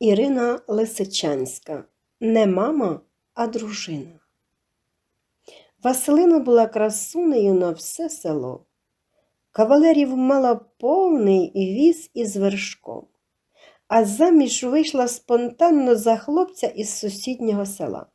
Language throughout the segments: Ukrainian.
Ірина Лисичанська не мама, а дружина. Василина була красунею на все село. Кавалерів мала повний віз із вершком, а заміж вийшла спонтанно за хлопця із сусіднього села.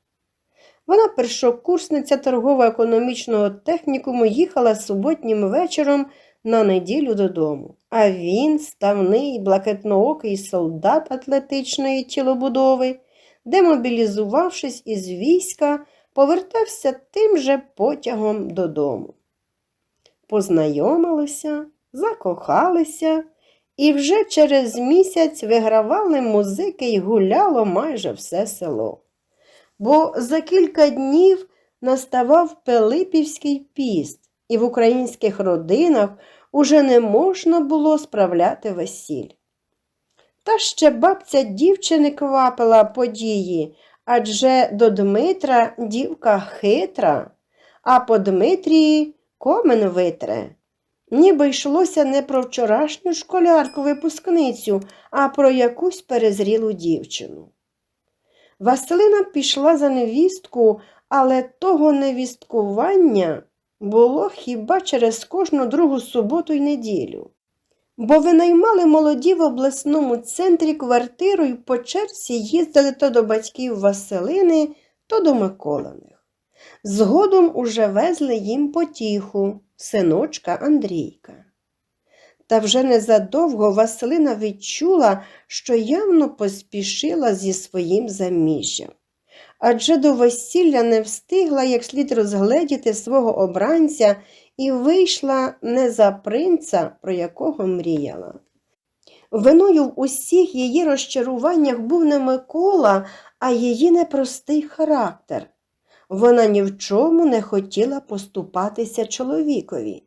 Вона першокурсниця торгово-економічного технікуму їхала суботнім вечором на неділю додому, а він, ставний блакитноокий солдат атлетичної тілобудови, демобілізувавшись із війська, повертався тим же потягом додому. Познайомилися, закохалися і вже через місяць вигравали музики й гуляло майже все село. Бо за кілька днів наставав Пилипівський піст, і в українських родинах уже не можна було справляти весіль. Та ще бабця дівчини квапила події, адже до Дмитра дівка хитра, а по Дмитрії комен витре. Ніби йшлося не про вчорашню школярку-випускницю, а про якусь перезрілу дівчину. Василина пішла за невістку, але того невісткування було хіба через кожну другу суботу й неділю. Бо винаймали молоді в обласному центрі квартиру й по черзі їздили то до батьків Василини, то до Миколаних. Згодом уже везли їм потіху, синочка Андрійка. Та вже незадовго Василина відчула, що явно поспішила зі своїм заміжжям. Адже до весілля не встигла як слід розгледіти свого обранця і вийшла не за принца, про якого мріяла. Виною в усіх її розчаруваннях був не Микола, а її непростий характер. Вона ні в чому не хотіла поступатися чоловікові.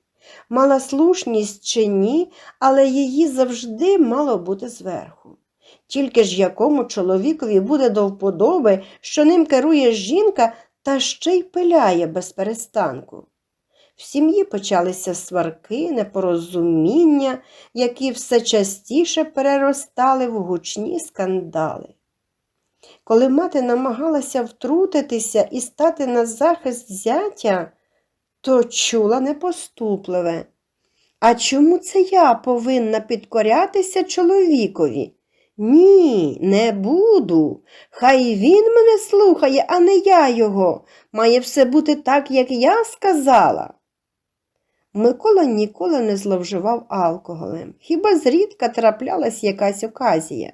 Мала слушність чи ні, але її завжди мало бути зверху. Тільки ж якому чоловікові буде до вподоби, що ним керує жінка та ще й пиляє без перестанку. В сім'ї почалися сварки, непорозуміння, які все частіше переростали в гучні скандали. Коли мати намагалася втрутитися і стати на захист зятя, то чула непоступливе. А чому це я повинна підкорятися чоловікові? Ні, не буду. Хай він мене слухає, а не я його. Має все бути так, як я сказала. Микола ніколи не зловживав алкоголем, хіба зрідка траплялась якась оказія.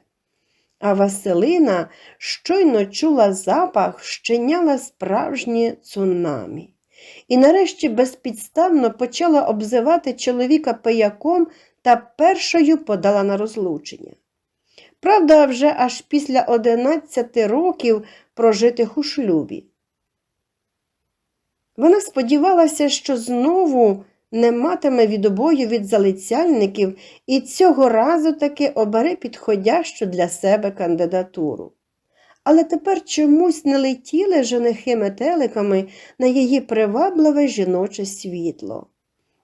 А Василина щойно чула запах, щеняла справжнє цунамі. І нарешті безпідставно почала обзивати чоловіка пияком та першою подала на розлучення. Правда, вже аж після одинадцяти років прожитих у шлюбі. Вона сподівалася, що знову не матиме відобою від залицяльників і цього разу таки обере підходящу для себе кандидатуру. Але тепер чомусь не летіли женихи метеликами на її привабливе жіноче світло.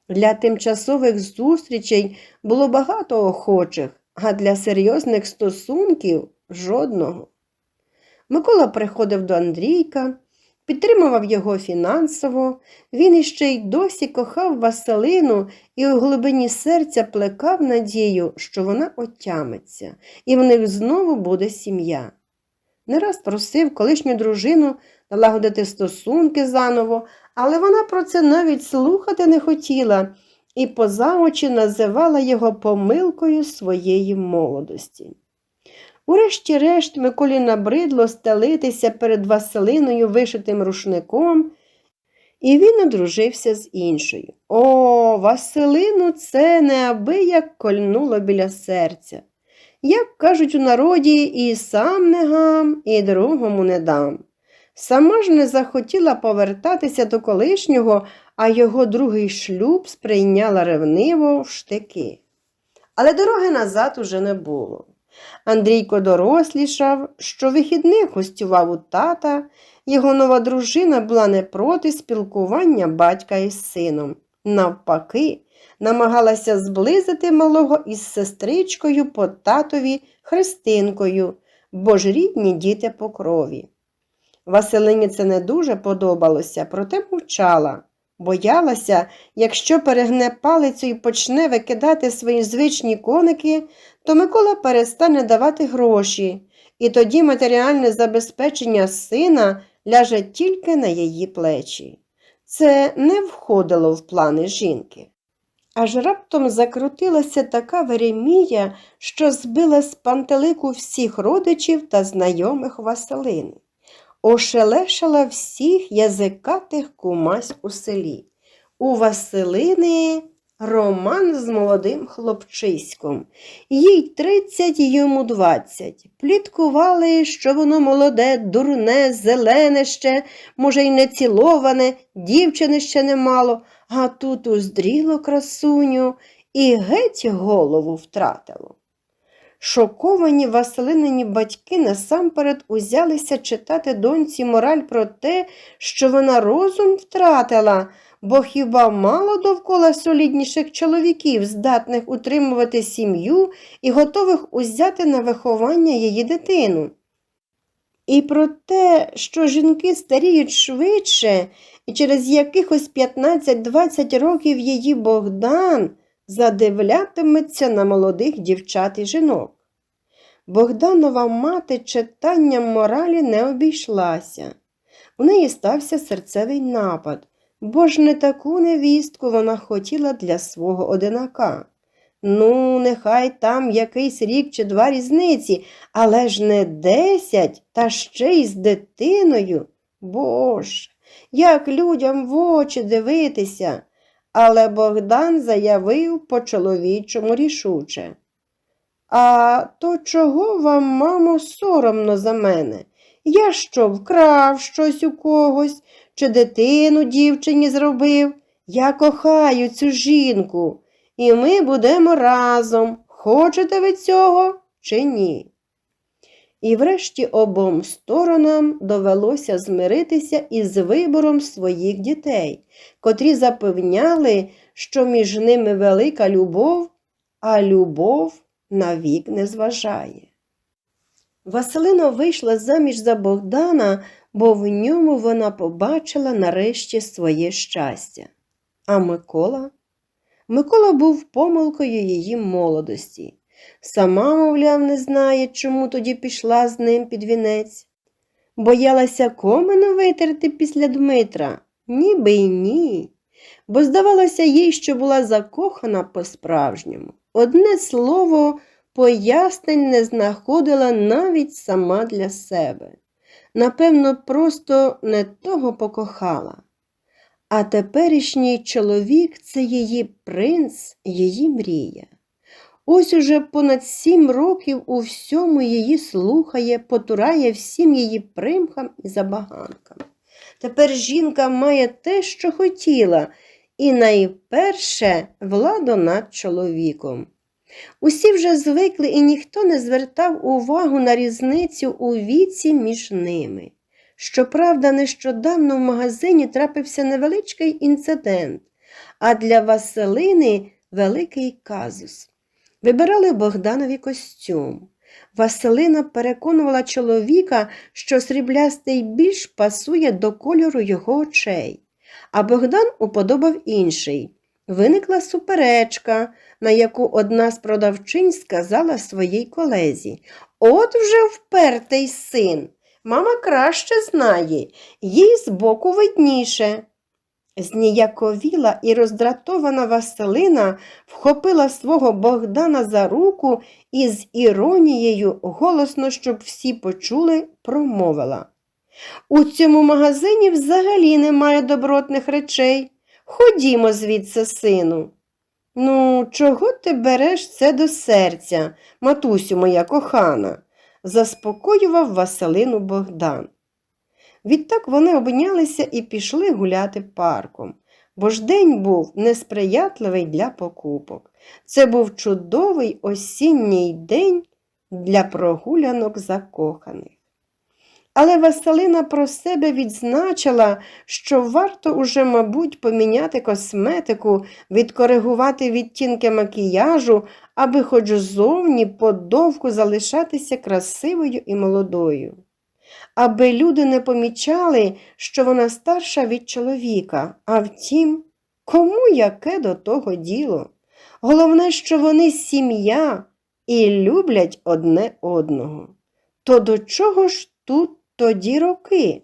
Для тимчасових зустрічей було багато охочих, а для серйозних стосунків жодного. Микола приходив до Андрійка, підтримував його фінансово, він іще й досі кохав Василину і у глибині серця плекав надію, що вона отямиться, і в них знову буде сім'я. Не раз просив колишню дружину налагодити стосунки заново, але вона про це навіть слухати не хотіла і поза очі називала його помилкою своєї молодості. Урешті-решт Миколі набридло стелитися перед Василиною вишитим рушником, і він одружився з іншою. О, Василину це неабияк кольнуло біля серця. Як кажуть у народі, і сам не гам, і другому не дам. Сама ж не захотіла повертатися до колишнього, а його другий шлюб сприйняла ревниво в штики. Але дороги назад уже не було. Андрійко дорослішав, що вихідних гостював у тата, його нова дружина була не проти спілкування батька із сином. Навпаки, намагалася зблизити малого із сестричкою по татові Христинкою, бо ж рідні діти по крові. Василині це не дуже подобалося, проте мовчала. Боялася, якщо перегне палицю і почне викидати свої звичні коники, то Микола перестане давати гроші, і тоді матеріальне забезпечення сина ляже тільки на її плечі. Це не входило в плани жінки. Аж раптом закрутилася така Веремія, що збила з пантелику всіх родичів та знайомих Василини ошелешала всіх язикатих кумась у селі. У Василини роман з молодим хлопчиськом. Їй тридцять, йому двадцять. Пліткували, що воно молоде, дурне, зелене ще, може, й не ціловане, дівчини ще немало, а тут уздріло красуню і геть голову втратило. Шоковані Василинині батьки насамперед узялися читати доньці мораль про те, що вона розум втратила, бо хіба мало довкола солідніших чоловіків, здатних утримувати сім'ю і готових узяти на виховання її дитину. І про те, що жінки старіють швидше, і через якихось 15-20 років її Богдан задивлятиметься на молодих дівчат і жінок. Богданова мати читанням моралі не обійшлася. У неї стався серцевий напад, бо ж не таку невістку вона хотіла для свого одинака. Ну, нехай там якийсь рік чи два різниці, але ж не десять, та ще й з дитиною. Боже, як людям в очі дивитися. Але Богдан заявив по чоловічому рішуче. А то чого вам, мамо, соромно за мене? Я що, вкрав щось у когось, чи дитину дівчині зробив? Я кохаю цю жінку, і ми будемо разом. Хочете ви цього чи ні? І врешті обом сторонам довелося змиритися із вибором своїх дітей, котрі запевняли, що між ними велика любов, а любов навік не зважає. Василина вийшла заміж за Богдана, бо в ньому вона побачила нарешті своє щастя. А Микола? Микола був помилкою її молодості. Сама, мовляв, не знає, чому тоді пішла з ним під вінець. Боялася комену витерти після Дмитра? Ніби й ні. Бо здавалося їй, що була закохана по-справжньому. Одне слово, пояснень не знаходила навіть сама для себе. Напевно, просто не того покохала. А теперішній чоловік це її принц, її мрія. Ось уже понад сім років у всьому її слухає, потурає всім її примхам і забаганкам. Тепер жінка має те, що хотіла, і найперше владу над чоловіком. Усі вже звикли, і ніхто не звертав увагу на різницю у віці між ними. Щоправда, нещодавно в магазині трапився невеличкий інцидент, а для Василини великий казус. Вибирали Богданові костюм. Василина переконувала чоловіка, що сріблястий більш пасує до кольору його очей, а Богдан уподобав інший. Виникла суперечка, на яку одна з продавчинь сказала своїй колезі. От вже впертий син. Мама краще знає, їй збоку видніше. Зніяковіла і роздратована Василина вхопила свого Богдана за руку і з іронією, голосно, щоб всі почули, промовила. У цьому магазині взагалі немає добротних речей. Ходімо звідси, сину. Ну, чого ти береш це до серця, матусю моя кохана? заспокоював Василину Богдан. Відтак вони обнялися і пішли гуляти парком, бо ж день був несприятливий для покупок. Це був чудовий осінній день для прогулянок закоханих. Але Василина про себе відзначила, що варто уже, мабуть, поміняти косметику, відкоригувати відтінки макіяжу, аби хоч зовні подовку залишатися красивою і молодою. Аби люди не помічали, що вона старша від чоловіка, а втім, кому яке до того діло? Головне, що вони сім'я і люблять одне одного. То до чого ж тут тоді роки?